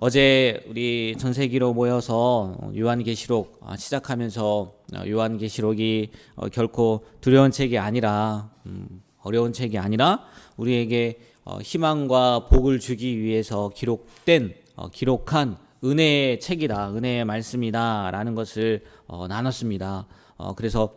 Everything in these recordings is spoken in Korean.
어제 우리 전세기로 모여서 요한계시록 아, 시작하면서 어, 요한계시록이 어, 결코 두려운 책이 아니라 음, 어려운 책이 아니라 우리에게 어, 희망과 복을 주기 위해서 기록된 어, 기록한 은혜의 책이다 은혜의 말씀이다라는 것을 어, 나눴습니다. 어, 그래서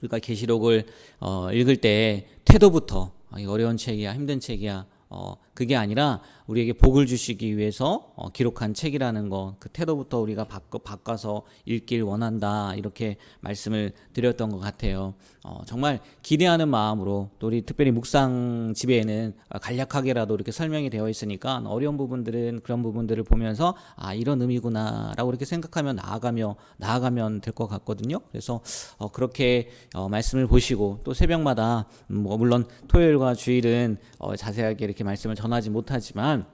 우리가 계시록을 어, 읽을 때 태도부터 아, 이 어려운 책이야 힘든 책이야 어, 그게 아니라 우리에게 복을 주시기 위해서 어, 기록한 책이라는 거그 태도부터 우리가 바꿔, 바꿔서 읽길 원한다 이렇게 말씀을 드렸던 것 같아요. 어, 정말 기대하는 마음으로 또 우리 특별히 묵상 집에는 간략하게라도 이렇게 설명이 되어 있으니까 어려운 부분들은 그런 부분들을 보면서 아 이런 의미구나라고 이렇게 생각하면 나아가며 나아가면 될 것 같거든요. 그래서 어, 그렇게 어, 말씀을 보시고 또 새벽마다 음, 뭐 물론 토요일과 주일은 어, 자세하게 이렇게 말씀을 전하지 못하지만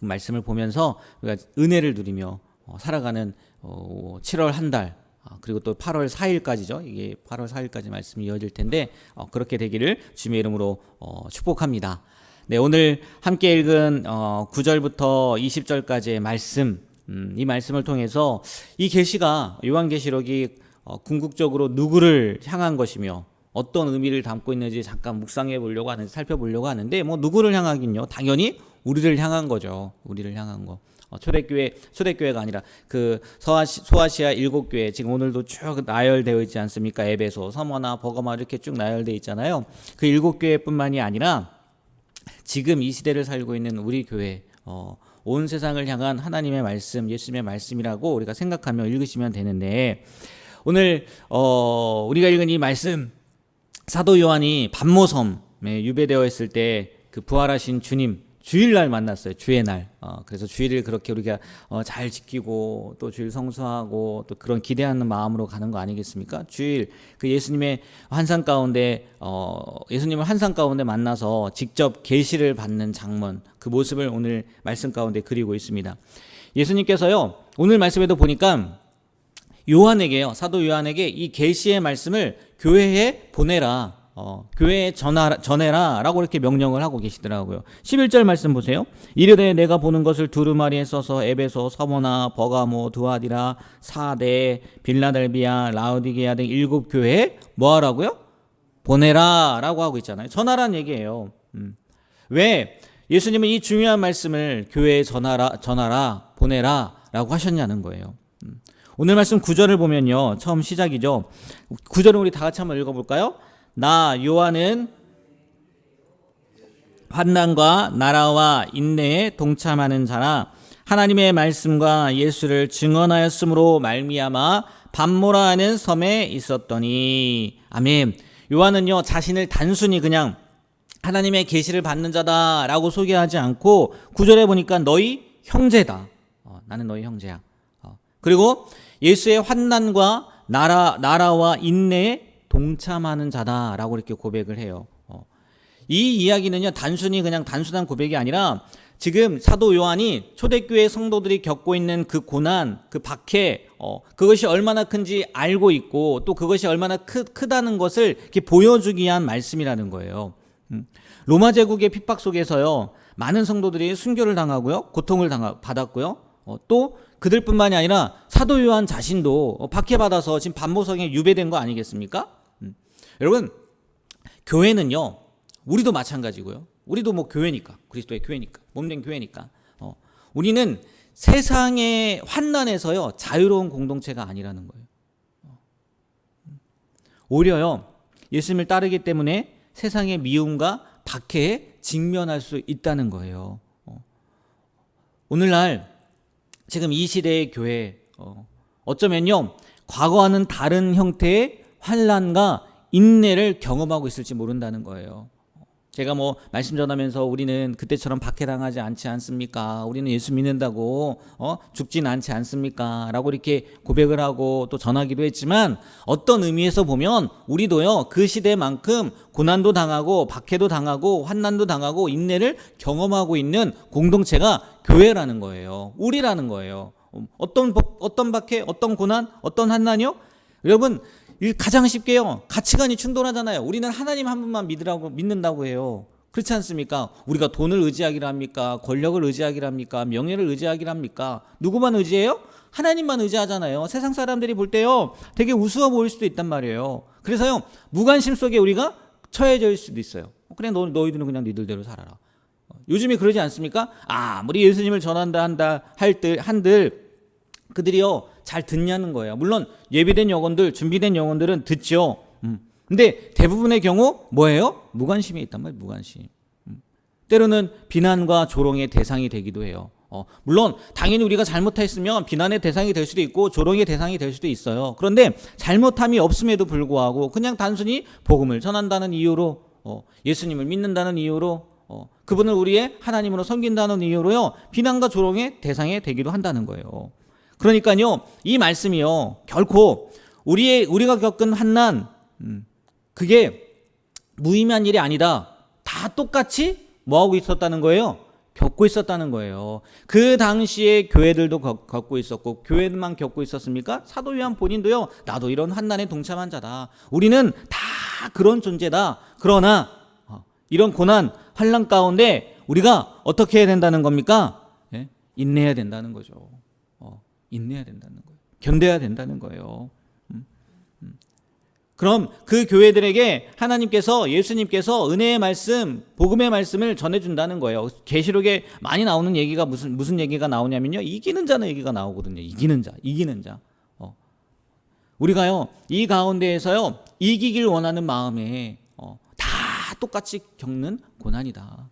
그 말씀을 보면서 우리가 은혜를 누리며 어, 살아가는 어, 7월 한 달. 아, 그리고 또 8월 4일까지죠. 이게 8월 4일까지 말씀이 이어질 텐데 어, 그렇게 되기를 주님의 이름으로 어, 축복합니다. 네, 오늘 함께 읽은 어, 9절부터 20절까지의 말씀, 음, 이 말씀을 통해서 이 계시가 요한계시록이 어, 궁극적으로 누구를 향한 것이며 어떤 의미를 담고 있는지 잠깐 묵상해 보려고 하는데 살펴보려고 하는데 뭐 누구를 향하긴요. 당연히 우리를 향한 거죠. 우리를 향한 거. 어, 초대교회 초대교회가 아니라 그 서아시, 소아시아 일곱 교회 지금 오늘도 쭉 나열되어 있지 않습니까? 에베소, 서머나 버거마 이렇게 쭉 나열되어 있잖아요. 그 일곱 교회뿐만이 아니라 지금 이 시대를 살고 있는 우리 교회 어, 온 세상을 향한 하나님의 말씀, 예수님의 말씀이라고 우리가 생각하며 읽으시면 되는데 오늘 어, 우리가 읽은 이 말씀 사도 요한이 반모섬에 유배되어 있을 때 그 부활하신 주님 주일날 만났어요. 주의 날. 어, 그래서 주일을 그렇게 우리가 어, 잘 지키고 또 주일 성수하고 또 그런 기대하는 마음으로 가는 거 아니겠습니까? 주일 그 예수님의 환상 가운데 어, 예수님을 환상 가운데 만나서 직접 계시를 받는 장면 그 모습을 오늘 말씀 가운데 그리고 있습니다. 예수님께서요 오늘 말씀에도 보니까 요한에게요 사도 요한에게 이 계시의 말씀을 교회에 보내라. 어, 교회에 전하, 전해라 라고 이렇게 명령을 하고 계시더라고요. 11절 말씀 보세요. 이르되 내가 보는 것을 두루마리에 써서 에베소, 서모나, 버가모, 두아디라, 사대, 빌라델비아, 라우디게아 등 일곱 교회에 뭐 하라고요? 보내라 라고 하고 있잖아요. 전하란 얘기예요. 음. 왜 예수님은 이 중요한 말씀을 교회에 전하라, 전하라, 보내라 라고 하셨냐는 거예요. 음. 오늘 말씀 구절을 보면요. 처음 시작이죠. 구절은 우리 다 같이 한번 읽어볼까요? 나 요한은 환난과 나라와 인내에 동참하는 자라 하나님의 말씀과 예수를 증언하였으므로 말미암아 반모라 하는 섬에 있었더니 아멘. 요한은요 자신을 단순히 그냥 하나님의 계시를 받는 자다라고 소개하지 않고 구절에 보니까 너희 형제다. 어, 나는 너희 형제야. 어, 그리고 예수의 환난과 나라 나라와 인내에 동참하는 자다라고 이렇게 고백을 해요. 어. 이 이야기는요 단순히 그냥 단순한 고백이 아니라 지금 사도 요한이 초대교회 성도들이 겪고 있는 그 고난, 그 박해, 어, 그것이 얼마나 큰지 알고 있고 또 그것이 얼마나 크, 크다는 것을 이렇게 보여주기 위한 말씀이라는 거예요. 음. 로마 제국의 핍박 속에서요 많은 성도들이 순교를 당하고요 고통을 당하, 받았고요 어, 또 그들뿐만이 아니라 사도 요한 자신도 어, 박해받아서 지금 반모성에 유배된 거 아니겠습니까? 음. 여러분 교회는요 우리도 마찬가지고요 우리도 뭐 교회니까 그리스도의 교회니까 몸된 교회니까 어, 우리는 세상의 환난에서요 자유로운 공동체가 아니라는 거예요 어. 음. 오히려요 예수님을 따르기 때문에 세상의 미움과 박해에 직면할 수 있다는 거예요 어. 오늘날 지금 이 시대의 교회 어, 어쩌면요 과거와는 다른 형태의 환란과 인내를 경험하고 있을지 모른다는 거예요. 제가 뭐 말씀 전하면서 우리는 그때처럼 박해당하지 않지 않습니까? 우리는 예수 믿는다고 어 죽진 않지 않습니까?라고 이렇게 고백을 하고 또 전하기도 했지만 어떤 의미에서 보면 우리도요 그 시대만큼 고난도 당하고 박해도 당하고 환난도 당하고 인내를 경험하고 있는 공동체가 교회라는 거예요. 우리라는 거예요. 어떤 어떤 박해, 어떤 고난, 어떤 환난이요? 여러분 가장 쉽게요. 가치관이 충돌하잖아요. 우리는 하나님 한 분만 믿으라고 믿는다고 해요. 그렇지 않습니까? 우리가 돈을 의지하기를 합니까? 권력을 의지하기를 합니까? 명예를 의지하기를 합니까? 누구만 의지해요? 하나님만 의지하잖아요. 세상 사람들이 볼 때요, 되게 우스워 보일 수도 있단 말이에요. 그래서요, 무관심 속에 우리가 처해져 있을 수도 있어요. 그래, 너, 너희들은 그냥 니들대로 살아라. 요즘에 그러지 않습니까? 아, 아무리 예수님을 전한다 한다 할들 한들 그들이요 잘 듣냐는 거예요. 물론 예비된 영혼들, 준비된 영혼들은 듣죠. 음. 근데 대부분의 경우 뭐예요? 무관심이 있단 말이에요. 무관심. 음. 때로는 비난과 조롱의 대상이 되기도 해요. 어, 물론 당연히 우리가 잘못했으면 비난의 대상이 될 수도 있고 조롱의 대상이 될 수도 있어요. 그런데 잘못함이 없음에도 불구하고 그냥 단순히 복음을 전한다는 이유로 어, 예수님을 믿는다는 이유로 어, 그분을 우리의 하나님으로 섬긴다는 이유로요 비난과 조롱의 대상이 되기도 한다는 거예요. 그러니까요 이 말씀이요 결코 우리의 우리가 겪은 환난 음, 그게 무의미한 일이 아니다. 다 똑같이 뭐 하고 있었다는 거예요? 겪고 있었다는 거예요. 그 당시에 교회들도 겪- 겪고 있었고 교회만 겪고 있었습니까? 사도 요한 본인도요. 나도 이런 환난에 동참한 자다. 우리는 다 그런 존재다. 그러나 어, 이런 고난 환난 가운데 우리가 어떻게 해야 된다는 겁니까? 예? 인내해야 된다는 거죠. 어, 인내해야 된다는 거예요. 견뎌야 된다는 거예요. 음, 음. 그럼 그 교회들에게 하나님께서 예수님께서 은혜의 말씀, 복음의 말씀을 전해 준다는 거예요. 계시록에 많이 나오는 얘기가 무슨 무슨 얘기가 나오냐면요. 이기는 자는 얘기가 나오거든요. 이기는 자, 이기는 자. 어. 우리가요. 이 가운데에서요. 이기길 원하는 마음에 어, 다 똑같이 겪는 고난이다.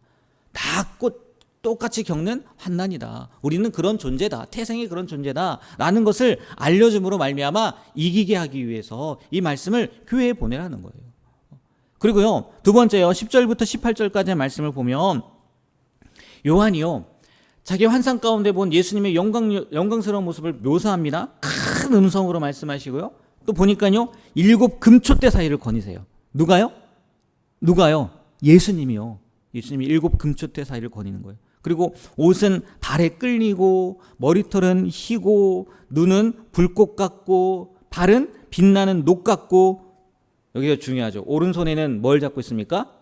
다 꽃, 똑같이 겪는 환난이다. 우리는 그런 존재다. 태생의 그런 존재다라는 것을 알려 줌으로 말미암아 이기게 하기 위해서 이 말씀을 교회에 보내라는 거예요. 그리고요. 두 번째요. 10절부터 18절까지의 말씀을 보면 요한이요. 자기 환상 가운데 본 예수님의 영광 영광스러운 모습을 묘사합니다. 큰 음성으로 말씀하시고요. 또 보니까요. 일곱 금초대 사이를 거니세요. 누가요? 누가요? 예수님이요. 예수님이 일곱 금초대 사이를 거니는 거예요. 그리고 옷은 발에 끌리고 머리털은 희고 눈은 불꽃 같고 발은 빛나는 녹 같고 여기가 중요하죠. 오른손에는 뭘 잡고 있습니까?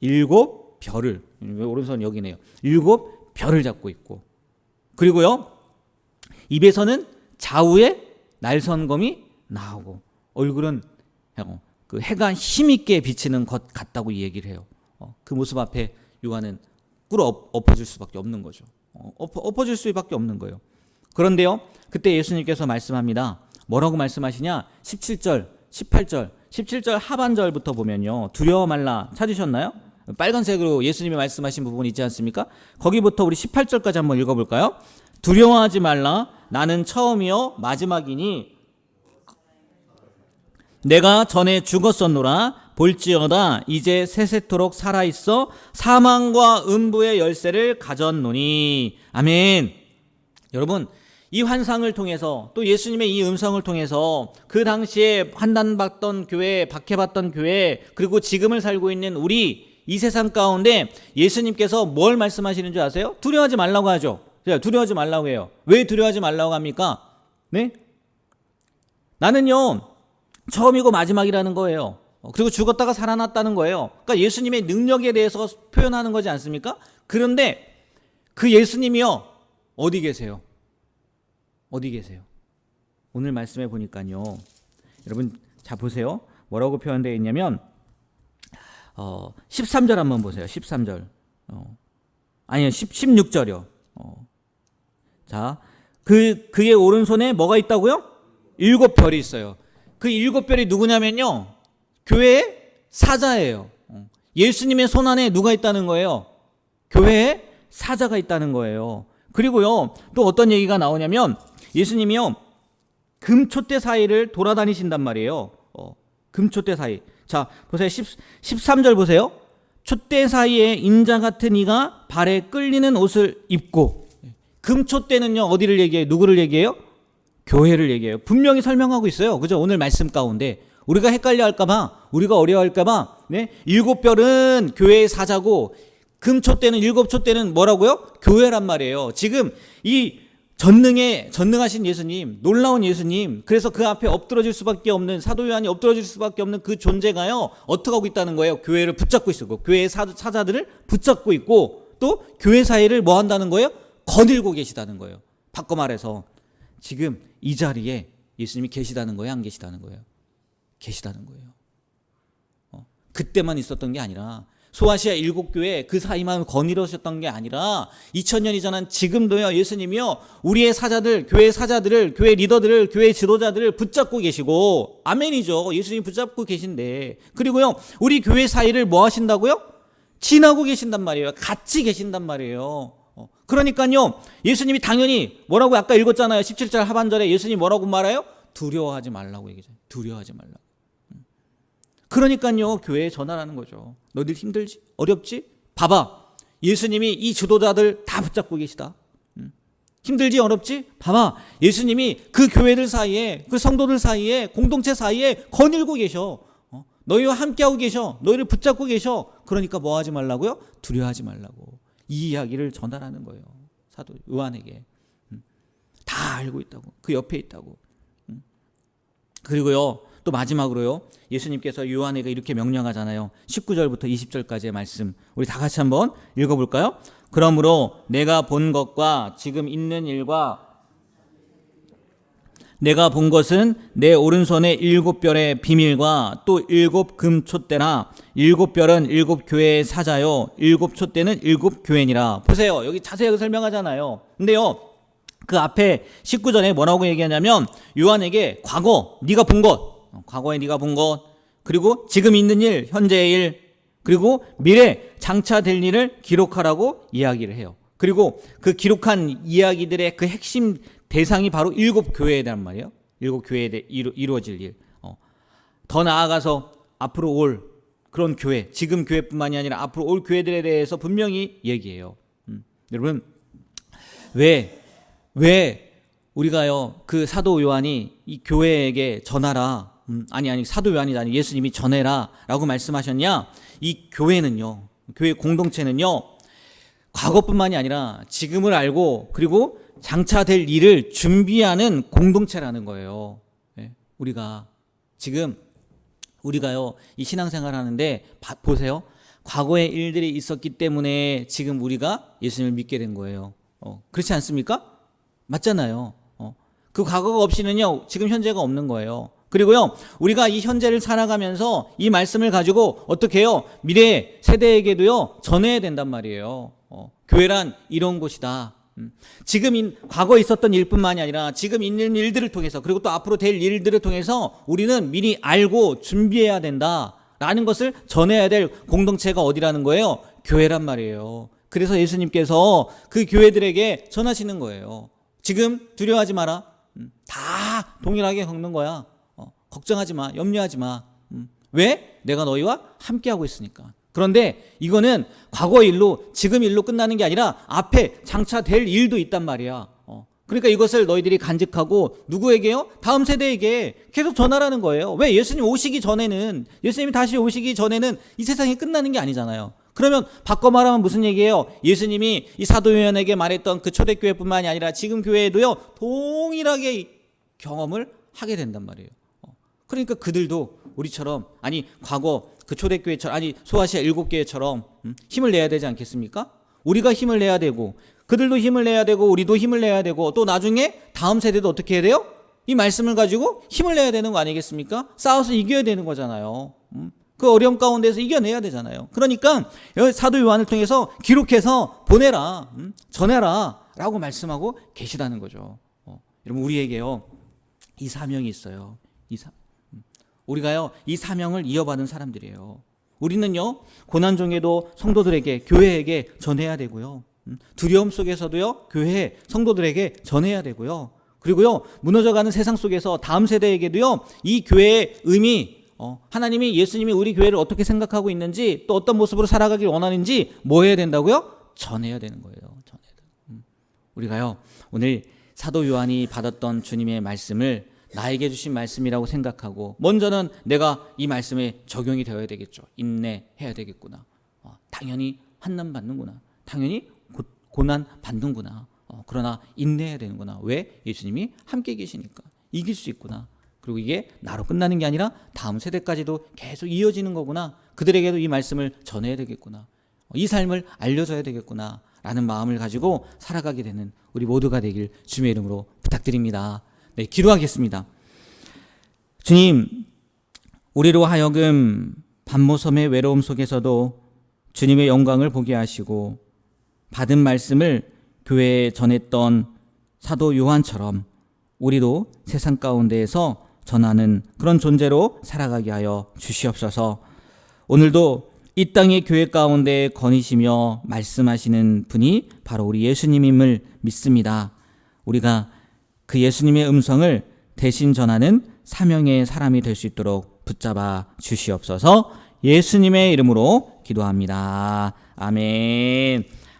일곱 별을 왜 오른손 여기네요. 일곱 별을 잡고 있고 그리고요 입에서는 좌우에 날선검이 나오고 얼굴은 어, 그 해가 힘있게 비치는 것 같다고 이 얘기를 해요. 어, 그 모습 앞에 요한은 꿇어 엎- 엎어질 수밖에 없는 거죠. 어, 엎어, 엎어질 수밖에 없는 거예요. 그런데요, 그때 예수님께서 말씀합니다. 뭐라고 말씀하시냐? 17절, 18절, 17절 하반절부터 보면요. 두려워 말라 찾으셨나요? 빨간색으로 예수님이 말씀하신 부분 있지 않습니까? 거기부터 우리 18절까지 한번 읽어볼까요? 두려워하지 말라. 나는 처음이요 마지막이니 내가 전에 죽었었노라 볼지어다 이제 세세토록 살아 있어 사망과 음부의 열쇠를 가졌노니 아멘. 여러분 이 환상을 통해서 또 예수님의 이 음성을 통해서 그 당시에 환난받던 교회, 박해받던 교회 그리고 지금을 살고 있는 우리 이 세상 가운데 예수님께서 뭘 말씀하시는 줄 아세요? 두려워하지 말라고 하죠. 자, 두려워하지 말라고 해요. 왜 두려워하지 말라고 합니까? 네? 나는요 처음이고 마지막이라는 거예요. 어, 그리고 죽었다가 살아났다는 거예요. 그러니까 예수님의 능력에 대해서 표현하는 거지 않습니까? 그런데 그 예수님이요 어디 계세요? 어디 계세요? 오늘 말씀해 보니까요. 여러분 자 보세요. 뭐라고 표현되어 있냐면 어, 13절 한번 보세요. 13절. 어, 아니요. 10, 16절이요. 어. 자, 그 그의 오른손에 뭐가 있다고요? 일곱 별이 있어요. 그 일곱 별이 누구냐면요. 교회의 사자예요. 어. 예수님의 손 안에 누가 있다는 거예요? 교회에 사자가 있다는 거예요. 그리고요, 또 어떤 얘기가 나오냐면, 예수님이요, 금초대 사이를 돌아다니신단 말이에요. 어, 금초대 사이. 자, 보세요. 10, 13절 보세요. 촛대 사이에 인자 같은 이가 발에 끌리는 옷을 입고, 금초대는요, 어디를 얘기해요? 누구를 얘기해요? 교회를 얘기해요. 분명히 설명하고 있어요. 그죠? 오늘 말씀 가운데. 우리가 헷갈려 할까봐, 우리가 어려워할까봐, 네? 일곱 별은 교회의 사자고, 금초 때는 일곱 초 때는 뭐라고요? 교회란 말이에요. 지금 이 전능의 전능하신 예수님, 놀라운 예수님, 그래서 그 앞에 엎드러질 수밖에 없는 사도 요한이 엎드러질 수밖에 없는 그 존재가요 어떻게 하고 있다는 거예요? 교회를 붙잡고 있고 교회의 사, 사자들을 붙잡고 있고 또 교회 사이를 뭐 한다는 거예요? 거닐고 계시다는 거예요. 바꿔 말해서 지금 이 자리에 예수님이 계시다는 거예요, 안 계시다는 거예요? 계시다는 거예요. 어, 그때만 있었던 게 아니라 소아시아 일곱 교회 그 사이만 거닐으셨던 게 아니라 2000년이 지난 지금도요 예수님이요 우리의 사자들 교회 사자들을 교회 리더들을 교회 지도자들을 붙잡고 계시고 아멘이죠. 예수님 붙잡고 계신데. 그리고요 우리 교회 사이를 뭐 하신다고요? 지나고 계신단 말이에요. 같이 계신단 말이에요. 어, 그러니까요 예수님이 당연히 뭐라고 아까 읽었잖아요. 17절 하반절에 예수님 뭐라고 말해요? 두려워하지 말라고 얘기죠 두려워하지 말라고 그러니까요 교회에 전하라는 거죠. 너들 힘들지 어렵지? 봐봐 예수님이 이 지도자들 다 붙잡고 계시다. 음. 힘들지 어렵지? 봐봐 예수님이 그 교회들 사이에 그 성도들 사이에 공동체 사이에 거닐고 계셔. 어? 너희와 함께하고 계셔. 너희를 붙잡고 계셔. 그러니까 뭐 하지 말라고요? 두려워하지 말라고 이 이야기를 전하라는 거예요. 사도 요한에게 음. 다 알고 있다고 그 옆에 있다고. 음. 그리고요 또 마지막으로요. 예수님께서 요한에게 이렇게 명령하잖아요. 19절부터 20절까지의 말씀. 우리 다 같이 한번 읽어 볼까요? 그러므로 내가 본 것과 지금 있는 일과 내가 본 것은 내 오른손에 일곱 별의 비밀과 또 일곱 금 촛대라 일곱 별은 일곱 교회의 사자요 일곱 촛대는 일곱 교회니라 보세요 여기 자세하게 설명하잖아요 근데요 그 앞에 19절에 뭐라고 얘기하냐면 요한에게 과거 네가 본것 어, 과거에 네가 본 것, 그리고 지금 있는 일, 현재의 일, 그리고 미래 장차 될 일을 기록하라고 이야기를 해요. 그리고 그 기록한 이야기들의 그 핵심 대상이 바로 일곱 교회에 대한 말이에요. 일곱 교회에 대해 이루, 어질 일. 어. 더 나아가서 앞으로 올 그런 교회, 지금 교회뿐만이 아니라 앞으로 올 교회들에 대해서 분명히 얘기해요. 음. 여러분 왜 왜 우리가요 그 사도 요한이 이 교회에게 전하라 음, 아니 아니 사도 요한이 아니 예수님이 전해라라고 말씀하셨냐? 이 교회는요. 교회 공동체는요. 과거뿐만이 아니라 지금을 알고 그리고 장차 될 일을 준비하는 공동체라는 거예요. 네, 우리가 지금 우리가요 이 신앙생활 하는데 바, 보세요 과거의 일들이 있었기 때문에 지금 우리가 예수님을 믿게 된 거예요. 어, 그렇지 않습니까? 맞잖아요. 어, 그 과거가 없이는요 지금 현재가 없는 거예요. 그리고요, 우리가 이 현재를 살아가면서 이 말씀을 가지고 어떻게 해요? 미래 세대에게도요, 전해야 된단 말이에요. 어, 교회란 이런 곳이다. 음, 지금 인, 과거에 있었던 일뿐만이 아니라 지금 있는 일들을 통해서 그리고 또 앞으로 될 일들을 통해서 우리는 미리 알고 준비해야 된다. 라는 것을 전해야 될 공동체가 어디라는 거예요? 교회란 말이에요. 그래서 예수님께서 그 교회들에게 전하시는 거예요. 지금 두려워하지 마라. 음, 다 동일하게 겪는 거야. 걱정하지 마, 염려하지 마. 음. 왜? 내가 너희와 함께하고 있으니까. 그런데 이거는 과거 일로 지금 일로 끝나는 게 아니라 앞에 장차 될 일도 있단 말이야. 어. 그러니까 이것을 너희들이 간직하고 누구에게요? 다음 세대에게 계속 전하라는 거예요. 왜? 예수님 오시기 전에는 예수님이 다시 오시기 전에는 이 세상이 끝나는 게 아니잖아요. 그러면 바꿔 말하면 무슨 얘기예요? 예수님이 이 사도 요한에게 말했던 그 초대교회뿐만이 아니라 지금 교회에도요 동일하게 경험을 하게 된단 말이에요. 그러니까 그들도 우리처럼 아니 과거 그 초대교회처럼 아니 소아시아 일곱 교회처럼 음, 힘을 내야 되지 않겠습니까? 우리가 힘을 내야 되고 그들도 힘을 내야 되고 우리도 힘을 내야 되고 또 나중에 다음 세대도 어떻게 해야 돼요? 이 말씀을 가지고 힘을 내야 되는 거 아니겠습니까? 싸워서 이겨야 되는 거잖아요. 음, 그 어려움 가운데서 이겨내야 되잖아요. 그러니까 사도 요한을 통해서 기록해서 보내라, 음, 전해라라고 말씀하고 계시다는 거죠. 어, 여러분 우리에게요 이 사명이 있어요. 이 사, 우리가요, 이 사명을 이어받은 사람들이에요. 우리는요, 고난 중에도 성도들에게, 교회에게 전해야 되고요. 음, 두려움 속에서도요, 교회, 성도들에게 전해야 되고요. 그리고요, 무너져가는 세상 속에서 다음 세대에게도요, 이 교회의 의미, 어, 하나님이 예수님이 우리 교회를 어떻게 생각하고 있는지, 또 어떤 모습으로 살아가길 원하는지, 뭐 해야 된다고요? 전해야 되는 거예요. 전해야 돼. 음, 우리가요, 오늘 사도 요한이 받았던 주님의 말씀을 나에게 주신 말씀이라고 생각하고 먼저는 내가 이 말씀에 적용이 되어야 되겠죠. 인내해야 되겠구나. 어, 당연히 한난 받는구나. 당연히 고, 난 받는구나. 어, 그러나 인내해야 되는구나. 왜? 예수님이 함께 계시니까 이길 수 있구나. 그리고 이게 나로 끝나는 게 아니라 다음 세대까지도 계속 이어지는 거구나. 그들에게도 이 말씀을 전해야 되겠구나. 이 삶을 알려줘야 되겠구나. 라는 마음을 가지고 살아가게 되는 우리 모두가 되길 주님의 이름으로 부탁드립니다. 네, 기도하겠습니다. 주님, 우리로 하여금 반모섬의 외로움 속에서도 주님의 영광을 보게 하시고 받은 말씀을 교회에 전했던 사도 요한처럼 우리도 세상 가운데에서 전하는 그런 존재로 살아가게 하여 주시옵소서. 오늘도 이 땅의 교회 가운데 거니시며 말씀하시는 분이 바로 우리 예수님임을 믿습니다. 우리가 그 예수님의 음성을 대신 전하는 사명의 사람이 될 수 있도록 붙잡아 주시옵소서. 예수님의 이름으로 기도합니다. 아멘.